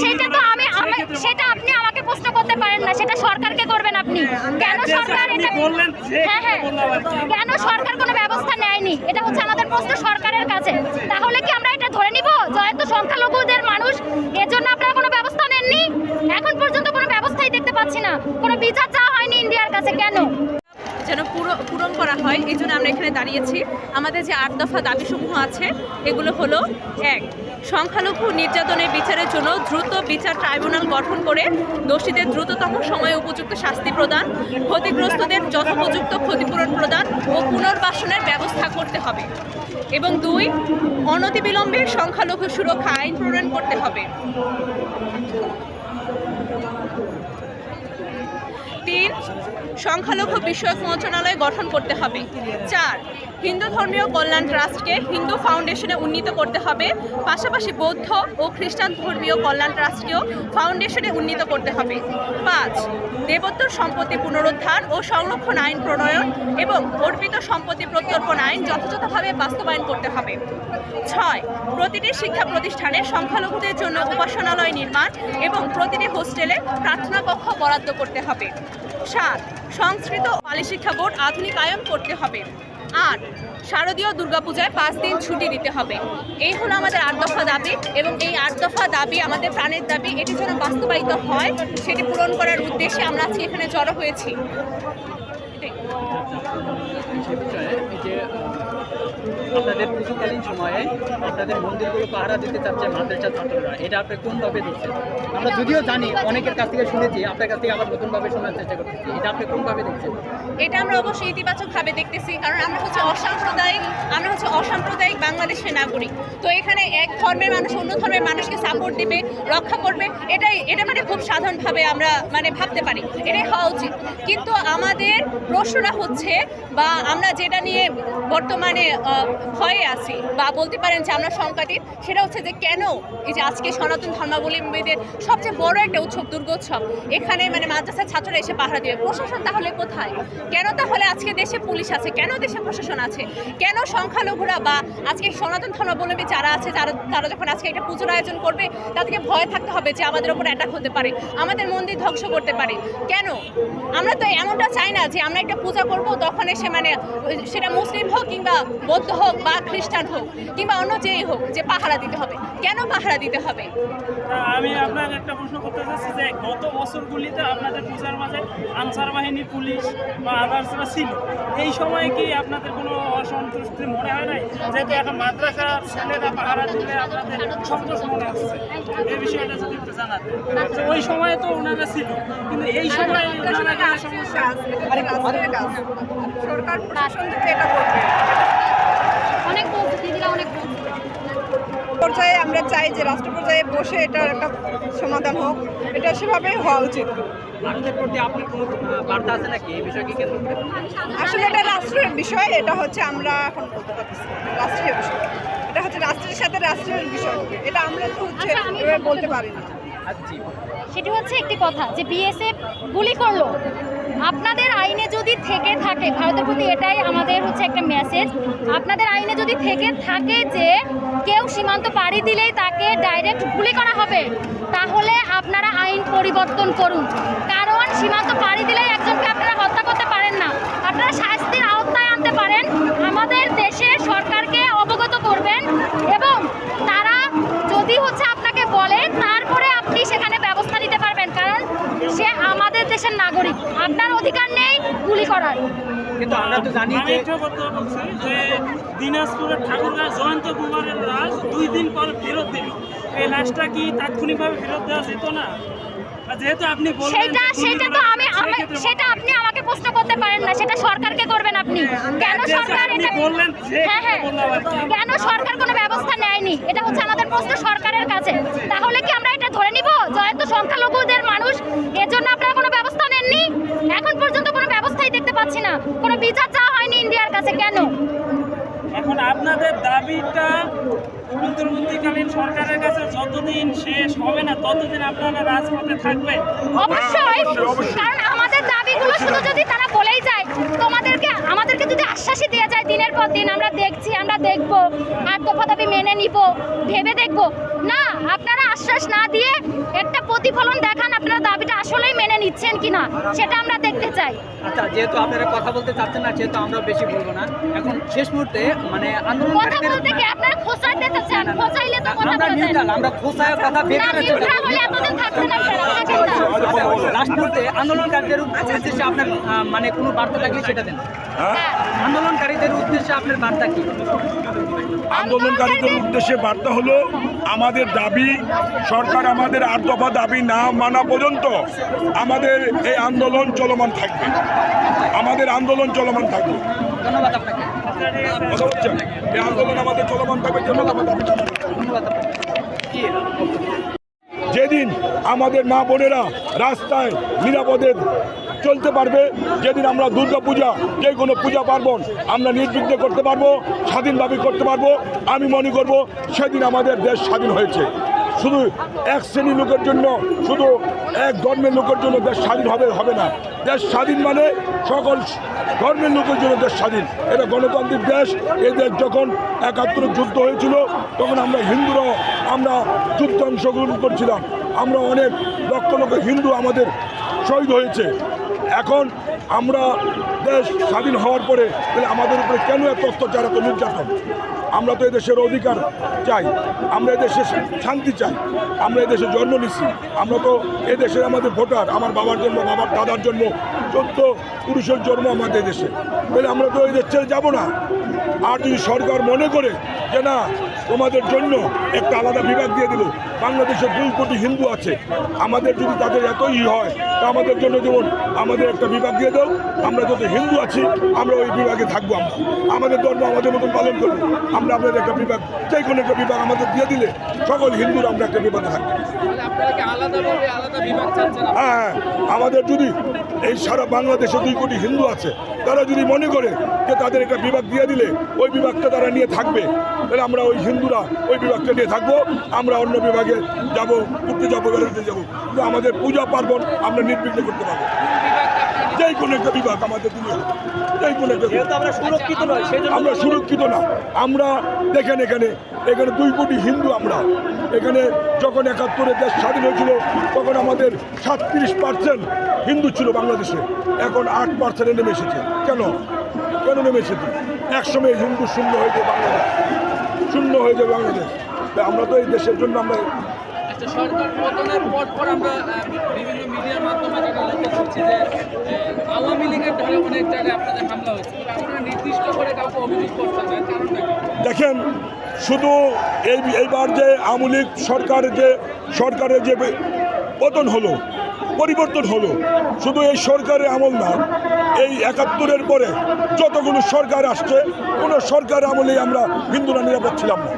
সেটা তো আমি আমি সেটা আপনি আমাকে প্রশ্ন করতে পারেন না সেটা সরকারকে করবেন আপনি। কেন সরকার এটা বললেন হ্যাঁ হ্যাঁ। কেন সরকার কোনো ব্যবস্থা নেয়নি? এটা হচ্ছে আমাদের প্রশ্ন সরকারের কাছে। তাহলে কি আমরা এটা ধরে নিব? যেহেতু সংখ্যালঘুদের মানুষ এর জন্য আপনারা কোনো ব্যবস্থা নেননি? এখন পর্যন্ত কোনো ব্যবস্থাই দেখতে পাচ্ছি না। কোনো বিচার চাওয়া হয়নি ইন্ডিয়ার কাছে কেন? যেন পুরো পূরণ করা হয় এই জন্য আমরা এখানে দাঁড়িয়েছি। আমাদের যে আট দফা দাবিসমূহ আছে এগুলো হলো এক। সংখ্যালঘু নির্যাতনের বিচারের জন্য দ্রুত বিচার ট্রাইব্যুনাল গঠন করে দোষীদের দ্রুততম সময়ে উপযুক্ত শাস্তি প্রদান, ক্ষতিগ্রস্তদের যথোপযুক্ত ক্ষতিপূরণ প্রদান ও পুনর্বাসনের ব্যবস্থা করতে হবে। এবং দুই, অনতিবিলম্বে সংখ্যালঘু সুরক্ষা আইন প্রণয়ন করতে হবে। তিন সংখ্যালঘু বিষয়ক মন্ত্রণালয় গঠন করতে হবে। চার, হিন্দু ধর্মীয় কল্যাণ ট্রাস্টকে হিন্দু ফাউন্ডেশনে উন্নীত করতে হবে। পাশাপাশি বৌদ্ধ ও খ্রিস্টান ধর্মীয় কল্যাণ ট্রাস্টকেও ফাউন্ডেশনে উন্নীত করতে হবে। পাঁচ, দেবোত্তর সম্পত্তি পুনরুদ্ধার ও সংরক্ষণ আইন প্রণয়ন এবং অর্পিত সম্পত্তি প্রত্যর্পণ আইন যথাযথভাবে বাস্তবায়ন করতে হবে। ছয়, প্রতিটি শিক্ষা প্রতিষ্ঠানে সংখ্যালঘুদের জন্য উপাসনালয় নির্মাণ এবং প্রতিটি হোস্টেলে প্রার্থনা কক্ষ বরাদ্দ করতে হবে। সাত, সংস্কৃত পালি শিক্ষা বোর্ড আধুনিকায়ন করতে হবে। আট, শারদীয় দুর্গাপূজায় পাঁচ দিন ছুটি দিতে হবে। এই হলো আমাদের আট দফা দাবি এবং এই আট দফা দাবি আমাদের প্রাণের দাবি। এটি যেন বাস্তবায়িত হয়, সেটি পূরণ করার উদ্দেশ্যে আমরা আজকে এখানে জড়ো হয়েছি। আপনাদের পুজোকালীন সময়ে আপনাদের মন্দিরগুলো পাহারা দিতে চাচ্ছে মাদ্রাসা ছাত্ররা। এটা আপনি কোনভাবে দেখছেন? আমরা যদিও জানি, অনেকের কাছ থেকে শুনেছি, আপনার কাছ থেকে আবার নতুনভাবে শোনার চেষ্টা করতেছি। এটা আপনি কোনভাবে দেখছেন? এটা আমরা অবশ্যই ইতিবাচকভাবে দেখতেছি, কারণ আমরা হচ্ছে অসাম্প্রদায়িক, আমরা হচ্ছে অসাম্প্রদায়িক বাংলাদেশের নাগরিক। তো এখানে এক ধর্মের মানুষ অন্য ধর্মের মানুষকে সাপোর্ট দিবে, রক্ষা করবে, এটাই, এটা মানে খুব সাধারণভাবে আমরা মানে ভাবতে পারি। এটাই হওয়া উচিত। কিন্তু আমাদের প্রশ্নটা হচ্ছে, বা আমরা যেটা নিয়ে বর্তমানে ভয়ে আছি বা বলতে পারেন যে আমরা সংখ্যাতীত সেটা হচ্ছে যে কেন এই যে আজকে সনাতন ধর্মাবলম্বীদের সবচেয়ে বড় একটা উৎসব, দুর্গোৎসব? এখানে মানে মাদ্রাসার ছাত্ররা এসে পাহারা দেবে। প্রশাসন তাহলে কোথায়? কেন তাহলে আজকে দেশে পুলিশ আছে? কেন দেশে প্রশাসন আছে? কেন সংখ্যালঘুরা বা আজকে সনাতন ধর্মাবলম্বী যারা আছে, যারা, তারা যখন আজকে একটা পুজোর আয়োজন করবে, তাদেরকে ভয় থাকতে হবে যে আমাদের ওপর অ্যাটাক হতে পারে, আমাদের মন্দির ধ্বংস করতে পারে। কেন? আমরা তো এমনটা চাই না যে আমরা একটা পূজা করব, তখন এসে মানে সেটা মুসলিম হোক কিংবা বৌদ্ধ হোক বা খ্রিস্টান হোক কিংবা অন্য যেই হোক যে পাহারা দিতে হবে। কেন পাহারা দিতে হবে? আমি আপনার একটা প্রশ্ন করতে চাচ্ছি যে গত বছরগুলিতে আপনাদের পূজার মাঝে আনসার বাহিনী পুলিশ বা আদার্সরা ছিল। এই সময় কি আপনাদের কোনো অসন্তুষ্টি মনে হয় নাই? যেহেতু এখন মাদ্রাসার ছেলেরা পাহারা দিলে আপনাদের সন্তোষ মনে হচ্ছে। এই বিষয়টা যদি একটু জানাতে ওই সময় তো ওনারা ছিল কিন্তু এই সময় ওনারা সমস্যা সরকার প্রশাসন থেকে এটা করবে অনেক বলছে দিদিরা অনেক বলছে পর্যায়ে আমরা চাই যে রাষ্ট্র পর্যায়ে বসে এটার একটা সমাধান হোক এটা সেভাবে হওয়া উচিত। আসলে এটা রাষ্ট্রের বিষয় এটা হচ্ছে আমরা এখন বলতে পারতেছি রাষ্ট্রীয় বিষয়। এটা হচ্ছে রাষ্ট্রের সাথে রাষ্ট্রের বিষয় এটা আমরা তো হচ্ছে আচ্ছা, বলতে পারি না। আচ্ছা সেটি হচ্ছে একটি কথা যে বিএসএফ গুলি করল আপনাদের আইনে যদি থেকে থাকে, ভারতের প্রতি এটাই আমাদের হচ্ছে একটা মেসেজ আপনাদের আইনে যদি থেকে থাকে যে কেউ সীমান্ত পাড়ি দিলেই তাকে ডাইরেক্ট গুলি করা হবে, তাহলে আপনারা আইন পরিবর্তন করুন। কারণ সীমান্ত পাড়ি দিলেই একজনকে আপনারা হত্যা করতে পারেন না। আপনারা শাস্তির আওতায় আনতে পারেন। আমাদের দেশে সরকারকে অবগত করবেন এবং তারা যদি হচ্ছে আপনাকে বলে, তারপরে আপনি সেখানে ব্যবস্থা নিতে পারবেন কারণ সে আমাদের দেশের নাগরিক। আপনার অধিকার নেই গুলি করার। কিন্তু আমরা তো জানি যে একটা কথা বলছি যে দিনাজপুরের ঠাকুরগাঁ জয়ন্ত কুমারের লাশ দুই দিন পর ফেরত দিল। এই লাশটা কি তাৎক্ষণিকভাবে ফেরত দেওয়া যেত না? যেহেতু আপনি সেটা সেটা তো আমি আমি সেটা আপনি আমাকে প্রশ্ন করতে পারেন না। সেটা সরকারকে করবেন আপনি। কেন সরকার এটা বললেন হ্যাঁ হ্যাঁ। বললাম আর কি। কেন সরকার কোনো ব্যবস্থা নেয়নি? এটা হচ্ছে আমাদের প্রশ্ন সরকারের কাছে। তাহলে কি আমরা এটা ধরে নিব? যেহেতু সংখ্যালঘুদের মানুষ এর জন্য আপনারা কোনো ব্যবস্থা নেননি এখন পর্যন্ত কোনো ব্যবস্থাই দেখতে পাচ্ছি না। কোনো বিচার চাওয়া হয়নি ইন্ডিয়ার কাছে কেন? এখন আপনাদের দাবিটা অন্তর্বর্তীকালীন সরকারের কাছে যতদিন শেষ হবে না ততদিন আপনারা রাজপথে থাকবেন অবশ্যই কারণ আমাদের দাবিগুলো শুধু যদি তারা বলেই যায় তোমাদেরকে আমাদেরকে যদি আশ্বাসই দেওয়া যায় দিনের পর দিন আমরা দেখছি আমরা দেখব আর দফা দাবি মেনে নিব ভেবে দেখব। না আপনারা আশ্বাস না দিয়ে একটা প্রতিফলন দেখান আপনারা দাবিটা আসলেই মেনে নিচ্ছেন কিনা সেটা আমরা দেখতে চাই। আচ্ছা যেহেতু আপনারা কথা বলতে চাচ্ছেন না সেহেতু আমরা বেশি বলব না। এখন শেষ মুহূর্তে মানে কথা আন্দোলনকারীদের বলতে কি আপনারা চাচ্ছেন খোঁচাইলে তো কথা আমরা নিউট্রাল আমরা খোসায় কথা চলে হলে এতদিন থাকতেন আপনারা না লাস্ট মুহূর্তে আন্দোলনকারীদের উদ্দেশ্যে আপনার মানে কোনো বার্তা থাকলে সেটা দেন। হ্যাঁ। আন্দোলনকারীদের উদ্দেশ্যে আপনার বার্তা কি? আন্দোলনকারীদের উদ্দেশ্যে বার্তা হলো আমাদের দাবি সরকার আমাদের আট দফা দাবি না মানা পর্যন্ত আমাদের এই আন্দোলন চলমান থাকবে। আমাদের আন্দোলন চলমান থাকবে। ধন্যবাদ আপনাকে। এই আন্দোলন আমাদের চলমান থাকবে যেদিন আমাদের মা বোনেরা রাস্তায় নিরাপদে চলতে পারবে, যেদিন আমরা দুর্গা পূজা, যে কোনো পূজা পার্বণ আমরা নির্বিঘ্নে করতে পারব, স্বাধীনভাবে করতে পারব, আমি মনে করব সেদিন আমাদের দেশ স্বাধীন হয়েছে। শুধু এক শ্রেণির লোকের জন্য, শুধু এক ধর্মের লোকের জন্য দেশ স্বাধীন হবে হবে না। দেশ স্বাধীন মানে সকল ধর্মের লোকের জন্য দেশ স্বাধীন। এটা গণতান্ত্রিক দেশ। এই দেশ যখন একাত্তরের যুদ্ধ হয়েছিল, তখন আমরা হিন্দুরাও আমরা যুদ্ধে অংশগ্রহণ করছিলাম। আমরা অনেক লক্ষ লক্ষ হিন্দু আমাদের শহীদ হয়েছে। এখন আমরা দেশ স্বাধীন হওয়ার পরে তাহলে আমাদের উপরে কেন এত অত্যাচার, এত নির্যাতন? আমরা তো এদেশের অধিকার চাই, আমরা এদেশে শান্তি চাই, আমরা এদেশে জন্ম নিচ্ছি। আমরা তো এদেশের আমাদের ভোটার, আমার বাবার জন্ম, বাবার দাদার জন্ম, চোদ্দ পুরুষের জন্ম আমাদের দেশে। তাহলে আমরা তো এই দেশ ছেড়ে যাব না। আর যদি সরকার মনে করে যে না তোমাদের জন্য একটা আলাদা বিভাগ দিয়ে দিল। বাংলাদেশে দুই কোটি হিন্দু আছে। আমাদের যদি তাদের এতই হয়, তা আমাদের জন্য যেমন আমাদের একটা বিভাগ দিয়ে দাও, আমরা যত হিন্দু আছি, আমরা ওই বিভাগে থাকব আমরা। আমাদের ধর্ম আমাদের মতন পালন করব। আমরা আমাদের একটা বিভাগ যে কোনো একটা বিভাগ আমাদের দিয়ে দিলে সকল হিন্দুরা আমরা একটা বিভাগে থাকব। হ্যাঁ হ্যাঁ আমাদের যদি এই সারা বাংলাদেশে দুই কোটি হিন্দু আছে, তারা যদি মনে করে যে তাদের একটা বিভাগ দিয়ে দিলে, ওই বিভাগটা তারা নিয়ে থাকবে। তাহলে আমরা ওই হিন্দুরা ওই বিভাগটা নিয়ে থাকব, আমরা অন্য বিভাগে যাব, বেড়াতে যাব। কিন্তু আমাদের পূজা পার্বণ আমরা নির্বিঘ্ন করতে পারব। যেই কোনো একটা বিভাগ আমাদের হবে। যেই কোনো একটা আমরা সুরক্ষিত নয় আমরা সুরক্ষিত না। আমরা দেখেন এখানে এখানে দুই কোটি হিন্দু আমরা। এখানে যখন একাত্তরে দেশ স্বাধীন হয়েছিল তখন আমাদের সাতত্রিশ পার্সেন্ট হিন্দু ছিল বাংলাদেশে। এখন আট পার্সেন্টে নেমে এসেছে। কেন? কেন নেমে এসেছে? একসময় হিন্দু শূন্য হয়ে যাবে বাংলাদেশ। শূন্য হয়ে যাবে বাংলাদেশ। আমরা তো এই দেশের জন্য আমরা আচ্ছা সরকার পতনের পর পর আমরা বিভিন্ন মিডিয়ার মাধ্যমে যেটা লক্ষ্য করছি যে আওয়ামী লীগের ধারে অনেক জায়গায় আপনাদের হামলা হয়েছে আপনারা নির্দিষ্ট করে কাউকে অভিযোগ করছেন না কারণটা? দেখেন, শুধু এই, এইবার যে আওয়ামী লীগ সরকারের যে সরকারের যে পতন হলো, পরিবর্তন হলো, শুধু এই সরকারের আমল না, এই একাত্তরের পরে যতগুলো সরকার আসছে, কোনো সরকার আমলেই আমরা হিন্দুরা নিরাপদ ছিলাম না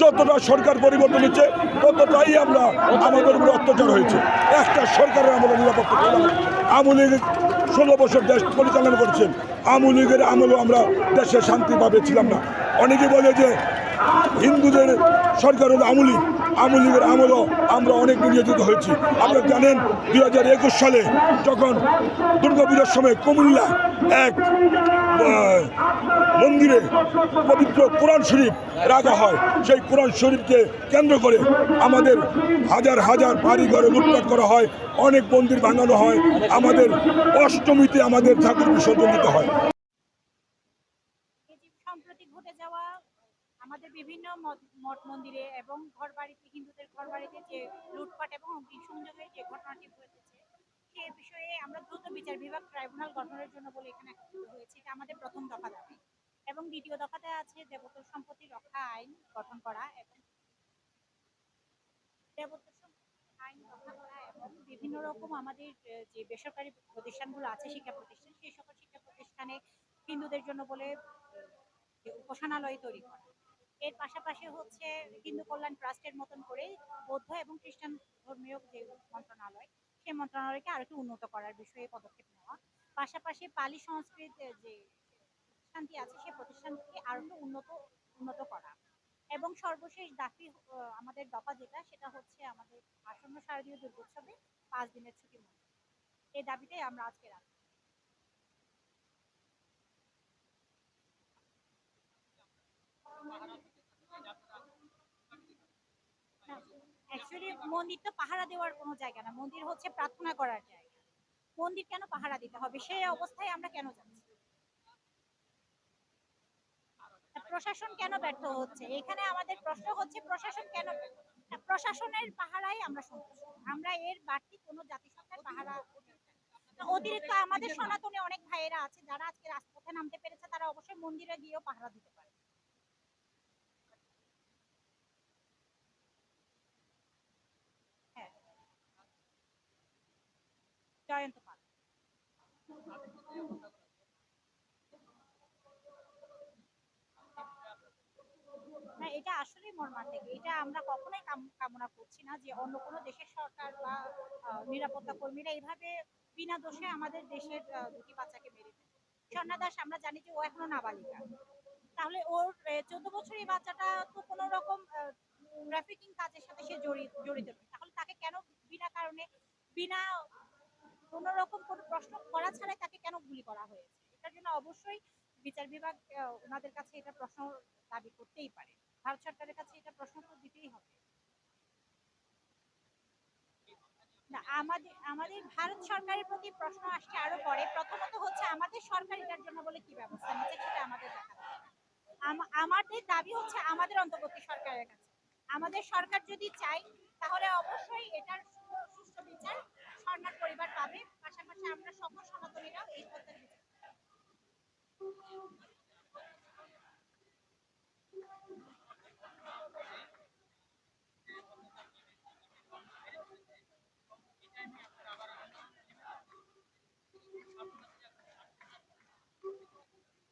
যতটা সরকার পরিবর্তন হচ্ছে, ততটাই আমরা আমাদের উপরে অত্যাচার হয়েছে। একটা সরকারের আমরা নিরাপত্তা আওয়ামী লীগ ষোলো বছর দেশ পরিচালনা করছেন। আওয়ামী লীগের আমলেও আমরা দেশে শান্তিভাবে ছিলাম না। অনেকে বলে যে হিন্দুদের সরকার হল আওয়ামী লীগ। আওয়ামী লীগের আমলও আমরা অনেক নির্যাতিত হয়েছি। আপনারা জানেন, দুই হাজার একুশ সালে যখন দুর্গাপূজার সময় কুমিল্লা এক মন্দিরে পবিত্র কোরআন শরীফ রাখা হয়, সেই কোরআন শরীফকে কেন্দ্র করে আমাদের হাজার হাজার বাড়ি ঘরে লুটপাট করা হয়, অনেক মন্দির ভাঙানো হয়, আমাদের অষ্টমীতে আমাদের ঠাকুর বিসর্জন দিতে হয় এই যে সম্প্রতি ঘটে যাওয়া আমাদের বিভিন্ন মঠ- মন্দিরে এবং ঘর বাড়িতে হিন্দুদের ঘর বাড়িতে যে লুটপাট এবং অগ্নিসংযোগের যে ঘটনাটি ঘটেছে, সে বিষয়ে আমরা দ্রুত বিচার বিভাগ ট্রাইব্যুনাল গঠনের জন্য বলে এখানে হয়েছে। এটা আমাদের প্রথম দফা দাবি এবং দ্বিতীয় দফাতে আছে দেবতর সম্পত্তি রক্ষা আইন গঠন করা এবং দেবতর আইন রক্ষা করা এবং বিভিন্ন রকম আমাদের যে বেসরকারি প্রতিষ্ঠানগুলো আছে, শিক্ষা প্রতিষ্ঠান, সেই সকল শিক্ষা প্রতিষ্ঠানে হিন্দুদের জন্য বলে উপাসনালয় তৈরি করা। এর পাশাপাশি হচ্ছে হিন্দু কল্যাণ ট্রাস্টের মতন করে বৌদ্ধ এবং খ্রিস্টান ধর্মীয় যে মন্ত্রণালয় সেই মন্ত্রণালয়কে আরও একটু উন্নত করার বিষয়ে পদক্ষেপ নেওয়া। পাশাপাশি পালি সংস্কৃত যে প্রতিষ্ঠানটি আছে সেই প্রতিষ্ঠানটিকে আরও একটু উন্নত উন্নত করা। এবং সর্বশেষ আহ, আমাদের দফা যেটা সেটা হচ্ছে আমাদের আসন্ন শারদীয় দুর্গোৎসবে পাঁচ দিনের ছুটি মঞ্জুর এই দাবিটাই আমরা আজকে রাখি। অ্যাকচুয়ালি মন্দির তো পাহারা দেওয়ার কোনো জায়গা না। মন্দির হচ্ছে প্রার্থনা করার জায়গা। মন্দির কেন পাহারা দিতে হবে? সেই অবস্থায় আমরা কেন যাচ্ছি? প্রশাসন কেন ব্যর্থ হচ্ছে? এখানে আমাদের প্রশ্ন হচ্ছে, প্রশাসন কেন প্রশাসনের পাহারায় আমরা আমরা এর বাড়তি কোনো জাতিসত্তার পাহারা অতিরিক্ত আমাদের সনাতনে অনেক ভাইয়েরা আছে, যারা আজকে রাজপথে নামতে পেরেছে, তারা অবশ্যই মন্দিরে গিয়েও পাহারা দিতে পারে না এটা আসলেই মর্মান্তিক। এটা আমরা কখনোই কামনা করছি না যে অন্য কোনো দেশের সরকার বা নিরাপত্তা কর্মীরা এইভাবে বিনা দোষে আমাদের দেশের দুটি বাচ্চাকে মেরে দেয় স্বর্ণা দাস, আমরা জানি যে ও এখনও নাবালিকা। তাহলে ওর চোদ্দ বছর এই বাচ্চাটা তো কোনো রকম ট্রাফিকিং কাজের সাথে সে জড়িত জড়িত তাহলে তাকে কেন বিনা কারণে, বিনা কোনো রকম কোনো প্রশ্ন করা ছাড়াই তাকে কেন গুলি করা হয়েছে? এটার জন্য অবশ্যই বিচার বিভাগ ওনাদের কাছে এটা প্রশ্ন দাবি করতেই পারে। ভারত সরকারের কাছে এটা প্রশ্ন তো দিতেই হবে। আমাদের আমাদের ভারত সরকারের প্রতি প্রশ্ন আসছে আরও পরে। প্রথমত হচ্ছে আমাদের সরকার এটার জন্য বলে কি ব্যবস্থা নিচ্ছে সেটা আমাদের আমাদের দাবি হচ্ছে আমাদের অন্তর্বর্তী সরকারের কাছে। আমাদের সরকার যদি চায়, তাহলে অবশ্যই এটার সুষ্ঠু বিচার স্বর্ণার পরিবার পাবে পাশাপাশি আমরা সকল সনাতনীরাও এই হত্যার বিচার চাই।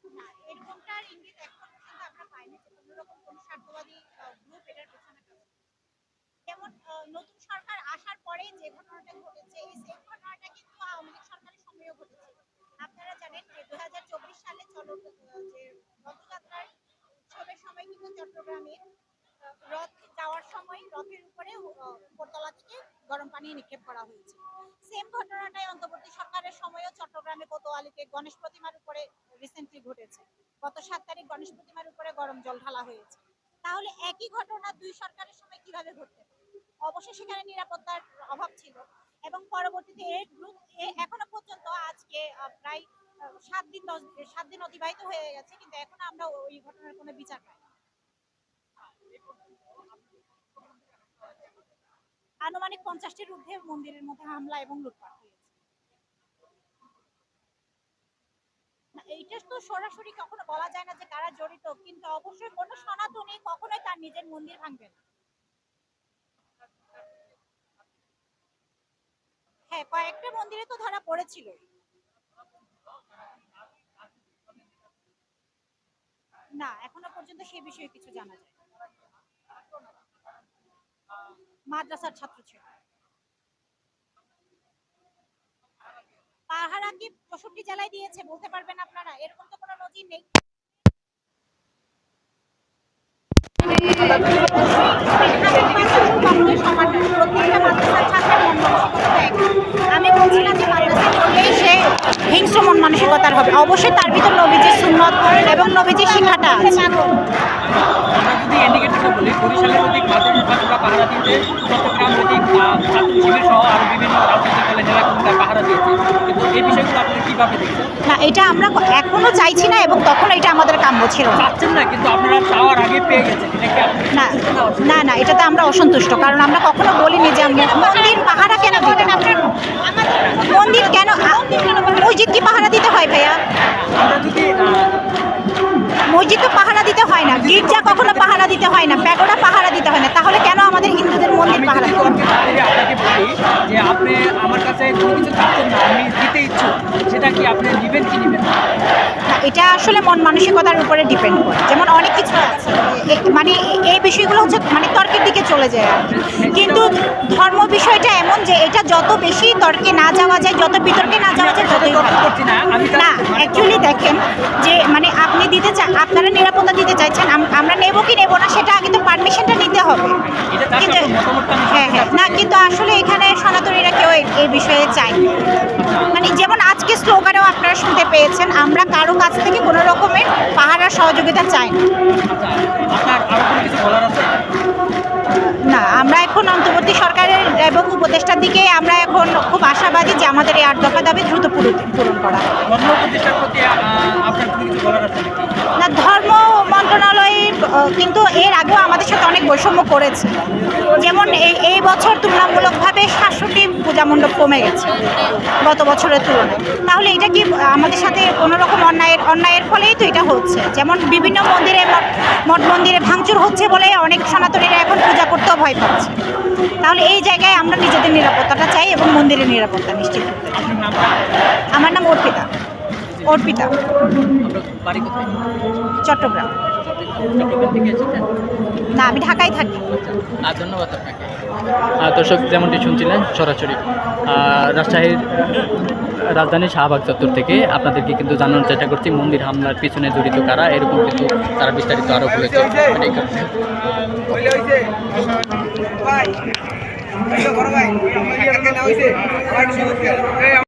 না এরকমটার ইঙ্গিত এখন পর্যন্ত আমরা পাইনি যে কোনো রকম কোনো স্বার্থবাদী গ্রুপ এটার পেছনে কাজ করছে। যেমন আহ, নতুন সরকার আসার পরে যে ঘটনাটা ঘটেছে এই সেম ঘটনাটা কিন্তু আওয়ামী লীগ সরকারের সময়ও ঘটেছিল আপনারা জানেন যে দু হাজার চব্বিশ সালে চল যে রথযাত্রার উৎসবের সময় কিন্তু চট্টগ্রামে আহ, রথ যাওয়ার সময় রথের উপরে আহ, উপরতলা থেকে পানি নিক্ষেপ করা হয়েছে। সেম ঘটনাটাই অন্তর্বর্তী সরকারের সময়ও চট্টগ্রামে কোতোয়ালিতে গণেশ প্রতিমার উপরে রিসেন্টলি ঘটেছে। গত সাত তারিখ গণেশ প্রতিমার উপরে গরম জল ঢালা হয়েছে। তাহলে একই ঘটনা দুই সরকারের সময় কীভাবে ঘটতে অবশ্যই সেখানে নিরাপত্তার অভাব ছিল এবং পরবর্তীতে এই গ্রুপ এখনও পর্যন্ত আজকে প্রায় সাত দিন দশ, সাত দিন অতিবাহিত হয়ে গেছে, কিন্তু এখনও আমরা ওই ঘটনার কোনো বিচার পাই। আনুমানিক পঞ্চাশটির ঊর্ধ্বে মন্দিরের মধ্যে হামলা এবং লুটপাট এইটা তো সরাসরি কখনো বলা যায় না যে কারা জড়িত, কিন্তু অবশ্যই কোনো সনাতনী কখনোই তার নিজের মন্দির ভাঙবে না। হ্যাঁ কয়েকটা মন্দিরে তো ধরা পড়েছিল না, এখনও পর্যন্ত সে বিষয়ে কিছু জানা যায়। মাদ্রাসার ছাত্র ছিল। পাহারা কি চৌষট্টি জেলায় দিয়েছে বলতে পারবেন আপনারা? এরকম তো কোনো নজির নেই। আমি বলছি না যে মাদ্রাসায় পড়লেই সে হিংস্র মানসিকতার হবে। অবশ্যই তার ভিতর নবীজির সুন্নত এবং নবীজির শিক্ষাটা আছে। না এটা আমরা এখনও চাইছি না এবং তখন এটা আমাদের কাম্য ছিল না। না কিন্তু আপনারা চাওয়ার আগে পেয়ে গেছেন। এটা কি আপনি না না না এটাতে আমরা অসন্তুষ্ট কারণ আমরা কখনো বলিনি যে আমরা মন্দির পাহারা কেন দিতে গির্জা কখনো পাহারা দিতে হয় না, প্যাগোডা পাহারা দিতে হয় না। তাহলে কেন আমাদের হিন্দুদের মন্দির পাহারা যদি দিতে হবে? তর্কের খাতিরে আপনাকে বলি যে আপনি আমার কাছে কোনো কিছু চাচ্ছেন না আমি দিতে ইচ্ছুক সেটা কি আপনি নেবেন কি নেবেন? এটা আসলে মন মানসিকতার উপরে ডিপেন্ড করে। যেমন অনেক কিছু আছে মানে এই বিষয়গুলো হচ্ছে মানে তর্কের দিকে চলে যায় আর কিন্তু ধর্ম বিষয়টা এমন যে এটা যত বেশি তর্কে না যাওয়া যায় যত বিতর্কে না যাওয়া যায় ততই না অ্যাকচুয়ালি দেখেন যে মানে আপনি দিতে চান আপনারা নিরাপত্তা দিতে চাইছেন আমরা নেব কি নেব না সেটা আগে তো পারমিশনটা নিতে হবে। কিন্তু হ্যাঁ হ্যাঁ না কিন্তু আসলে এখানে সনাতনীরা কেউ এই- বিষয়ে চায় মানে যেমন আজকে স্লোগানেও আপনারা শুনতে পেয়েছেন আমরা কারও কাছ থেকে কোনো রকমের পাহারার সহযোগিতা চাই না। না আমরা এখন অন্তর্বর্তী সরকারের এবং উপদেষ্টার দিকে আমরা এখন খুব আশাবাদী যে আমাদের এই আট দফা দাবি দ্রুত পূরণ করা। হবে। কিন্তু এর আগেও আমাদের সাথে অনেক বৈষম্য করেছে। যেমন এই এই বছর তুলনামূলকভাবে সাতষট্টি পূজা মণ্ডপ কমে গেছে গত বছরের তুলনায়। তাহলে এটা কি আমাদের সাথে কোনো রকম অন্যায়ের অন্যায়ের ফলেই তো এটা হচ্ছে। যেমন বিভিন্ন মন্দিরে মঠ- মন্দিরে ভাঙচুর হচ্ছে বলে অনেক সনাতনীরা এখন পূজা করতেও ভয় পাচ্ছে। তাহলে এই জায়গায় আমরা নিজেদের নিরাপত্তাটা চাই এবং মন্দিরের নিরাপত্তা নিশ্চিত করতে চাই। আমার নাম অর্পিতা। অর্পিতা। চট্টগ্রাম। না আমি ঢাকায় থাকি আর ধন্যবাদ আপনাকে দর্শক যেমনটি শুনছিলেন সরাসরি রাজশাহীর রাজধানী শাহবাগ চত্বর থেকে আপনাদেরকে কিন্তু জানানোর চেষ্টা করছি মন্দির হামলার পিছনে জড়িত কারা এরকম কিন্তু তারা বিস্তারিত আরও বলেছে এটাই কারণ। ভাই বড় ভাই